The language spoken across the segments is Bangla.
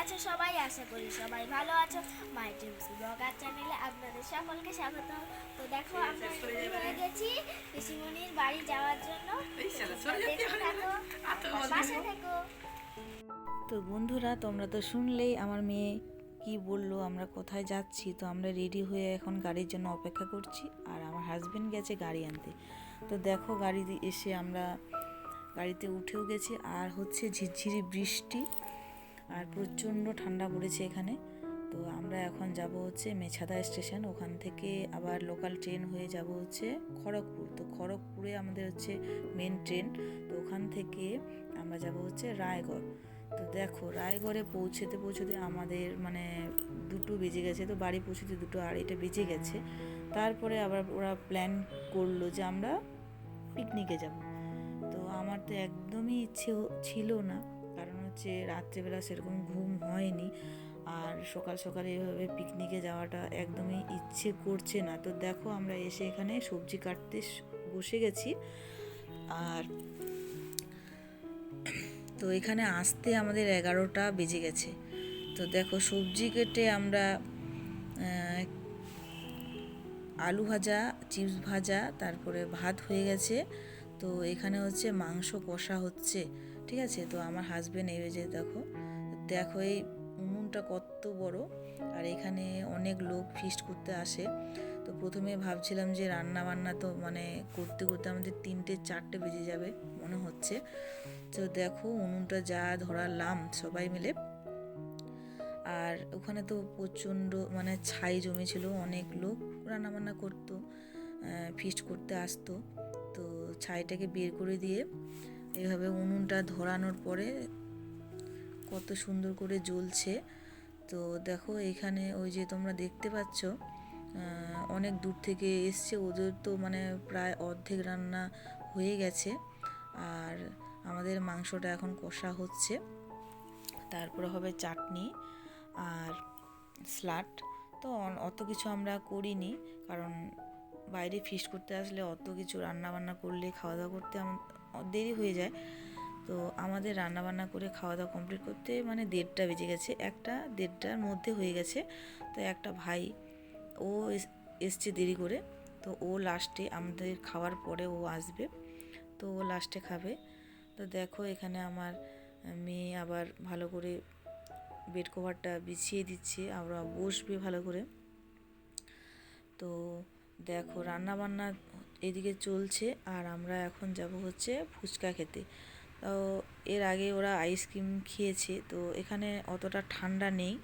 আছো? সবাই আশা করি সবাই ভালো আছো। মাই টিমস ব্লগার চ্যানেলে আপনাদের সকলকে স্বাগত। তো দেখো আমরা ready হয়ে গেছি পিসিমণির বাড়ি যাওয়ার জন্য। পাশে থেকো। তো বন্ধুরা তোমরা তো শুনলেই আমার মেয়ে কি বলল আমরা কোথায় যাচ্ছি? তো আমরা রেডি হয়ে এখন গাড়ির জন্য অপেক্ষা করছি। আর আমার হাজব্যান্ড গেছে গাড়ি আনতে। তো দেখো গাড়ি এসে আমরা গাড়িতে উঠেও গেছি। আর হচ্ছে ঝিরঝিরি বৃষ্টি। আর প্রচণ্ড ঠান্ডা পড়েছে এখানে। তো আমরা এখন যাব হচ্ছে মেছাদা স্টেশন। ওখান থেকে আবার লোকাল ট্রেন হয়ে যাব হচ্ছে খড়গপুর। তো খড়গপুরে আমাদের হচ্ছে মেন ট্রেন তো ওখান থেকে আমরা যাব হচ্ছে রায়গড়। তো দেখো, রায়গড়ে পৌঁছতে পৌঁছতে আমাদের মানে দুটো বেজে গেছে। তো বাড়ি পৌঁছতে দুটো আড়াইটা বেজে গেছে। তারপরে আবার ওরা প্ল্যান করল যে আমরা পিকনিকে যাব। তো আমার তো একদমই ইচ্ছে ছিল না। হচ্ছে, রাত্রেবেলা সেরকম ঘুম হয়নি। আর সকাল সকাল এভাবে পিকনিকে যাওয়াটা একদমই ইচ্ছে করছে না। তো দেখো, আমরা এসে এখানে সবজি কাটতে বসে গেছি। আর তো এখানে আসতে আমাদের এগারোটা বেজে গেছে। তো দেখো, সবজি কেটে আমরা আলু ভাজা, চিপস ভাজা, তারপরে ভাত হয়ে গেছে। তো এখানে হচ্ছে মাংস কষা হচ্ছে। ঠিক আছে? তো আমার হাজবেন্ড এই যে দেখো দেখো এই উনুনটা কত বড় আর এখানে অনেক লোক ফিস্ট করতে আসে। তো প্রথমে ভাবছিলাম যে রান্না বান্না তো মানে করতে করতে আমাদের তিনটে, চারটে বেজে যাবে মনে হচ্ছে। তো দেখো উনুনটা যা ধরালাম সবাই মিলে। আর ওখানে তো প্রচণ্ড মানে ছাই জমেছিল, অনেক লোক রান্নাবান্না করতো ফিস্ট করতে আসতো। তো ছাইটাকে বের করে দিয়ে এইভাবে উনুনটা ধরানোর পরে কত সুন্দর করে জ্বলছে। তো দেখো এখানে ওই যে তোমরা দেখতে পাচ্ছ অনেক দূর থেকে এসছে। ওদের তো মানে প্রায় অর্ধেক রান্না হয়ে গেছে। আর আমাদের মাংসটা এখন কষা হচ্ছে। তারপরে হবে চাটনি আর স্লাট তো অত কিছু আমরা করিনি, কারণ বাইরে ফিস্ট করতে আসলে অত কিছু রান্না বান্না করলে খাওয়া দাওয়া করতে দেরি হয়ে যায়। তো আমাদের রান্না বান্না করে খাওয়া দাওয়া কমপ্লিট করতে মানে দেড়টা বেজে গেছে। একটা দেড়টার মধ্যে হয়ে গেছে। তো একটা ভাই, ও এস- এসছে দেরি করে। তো ও লাস্টে আমাদের খাওয়ার পরে ও আসবে। তো ও লাস্টে খাবে। তো দেখো এখানে আমার মেয়ে আবার ভালো করে বেড কভারটা বিছিয়ে দিচ্ছে। আমরা বসবে ভালো করে। তো দেখো রান্না বান্না এদিকে চলছে আর আমরা এখন যাব হচ্ছে ফুচকা খেতে। তো এর আগে ওরা আইসক্রিম খেয়েছে তো এখানে অতটা ঠান্ডা নেই।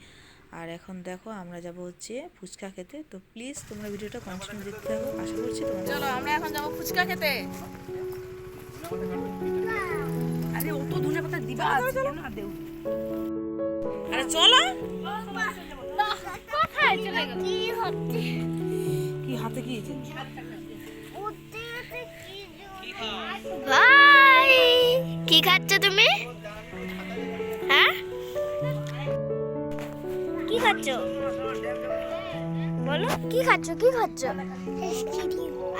আর এখন দেখো আমরা যাব হচ্ছে ফুচকা খেতে। তো প্লিজ তোমরা ভিডিওটা কন্টিনিউ দেখতে থাকো আশা করছি তোমাদের চলো আমরা এখন যাব ফুচকা খেতে। আরে ও তো ধনে পাতা দিবা আছে। না দেও। আরে চলো। কোথায়? চলে গেল। কি হচ্ছে কি হাতে কি হয়েছে উঠতে কি খাচ্ছ তুমি? হ্যাঁ? কি খাচ্ছ? বলো। কি খাচ্ছ? কি খাচ্ছ?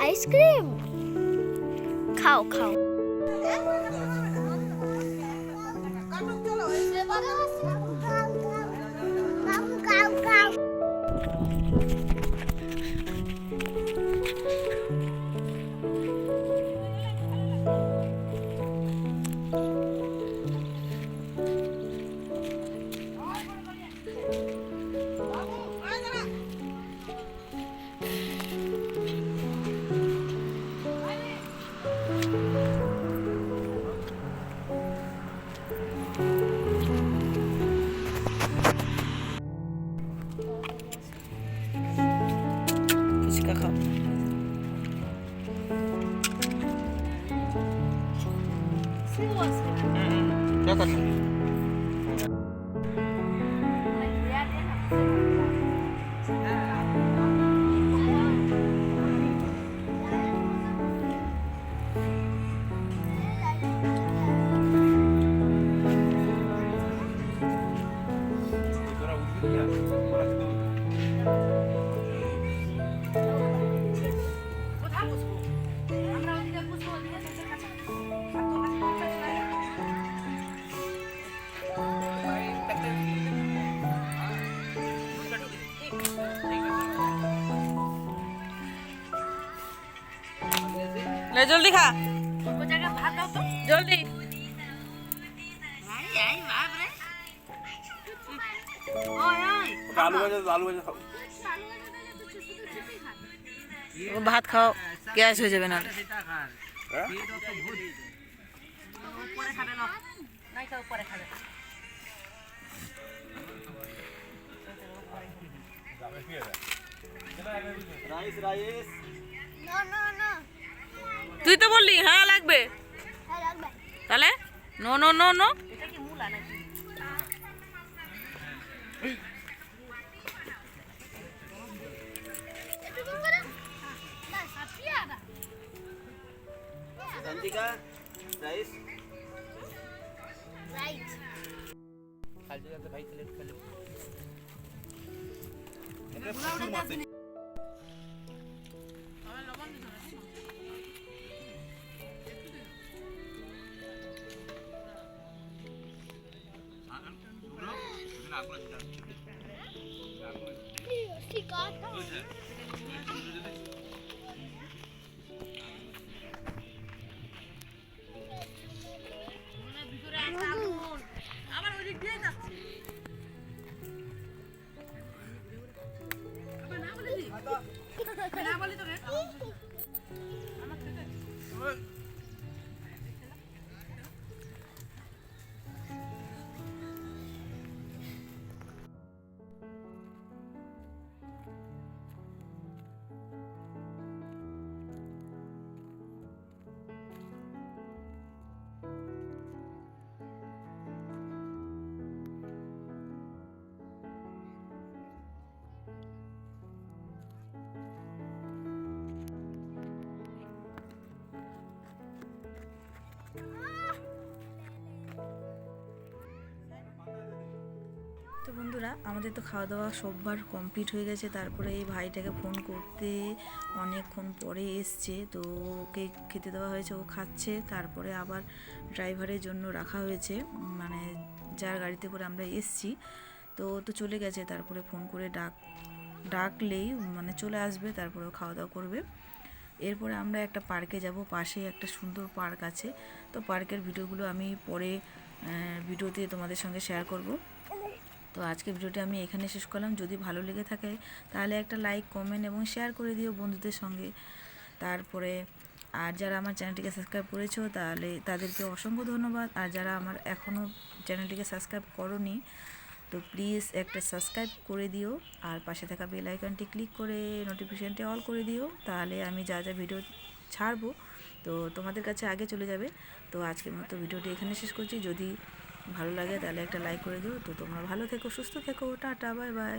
আইসক্রিম? খাও খাও। ফুচকা 嗯嗯不要再吃 ওটা আলু ভাজা আলু ভাজা খাও ও ভাত খাও গ্যাস হয়ে যাবে না হ্যাঁ উপরে খাবে না নাই তো উপরে খাবে রাইস রাইস না না না তুই তো বললি হ্যাঁ লাগবে। হ্যাঁ রাখবে তাহলে নো নো নো নো। এটা কি বন্ধুরা আমাদের তো খাওয়া দাওয়া সববার কমপ্লিট হয়ে গেছে। তারপরে এই ভাইটাকে ফোন করতে অনেকক্ষণ পরে এসছে। তো ওকে খেতে দেওয়া হয়েছে, ও খাচ্ছে। তারপরে আবার ড্রাইভারের জন্য রাখা হয়েছে। মানে যার গাড়িতে করে আমরা এসছি। তো তো চলে গেছে। তারপরে ফোন করে ডাক, ডাকলেই মানে চলে আসবে। তারপরে খাওয়া দাওয়া করবে। এরপরে আমরা একটা পার্কে যাব। পাশে একটা সুন্দর পার্ক আছে। তো পার্কের ভিডিওগুলো আমি পরে ভিডিওতে তোমাদের সঙ্গে শেয়ার করব। তো আজকে ভিডিওটা আমি এখানে শেষ করলাম। যদি ভালো লেগে থাকে, তাহলে একটা লাইক কমেন্ট এবং শেয়ার করে দিও বন্ধুদের সঙ্গে। তারপরে, আর যারা আমার চ্যানেলটিকে সাবস্ক্রাইব করেছ, তাহলে তাদেরকে অসংখ্য ধন্যবাদ। আর যারা আমার এখনও চ্যানেলটিকে সাবস্ক্রাইব করনি, তো প্লিজ একটা সাবস্ক্রাইব করে দিও। আর পাশে থাকা বেল আইকনটি ক্লিক করে নোটিফিকেশানটি অল করে দিও। তাহলে আমি যা যা ভিডিও ছাড়বো, তো তোমাদের কাছে আগে চলে যাবে। তো আজকের মতো ভিডিওটি এখানে শেষ করছি। যদি ভালো লাগে তাহলে একটা লাইক করে দিও। তো তোমরা ভালো থেকো, সুস্থ থেকো। Tata bye bye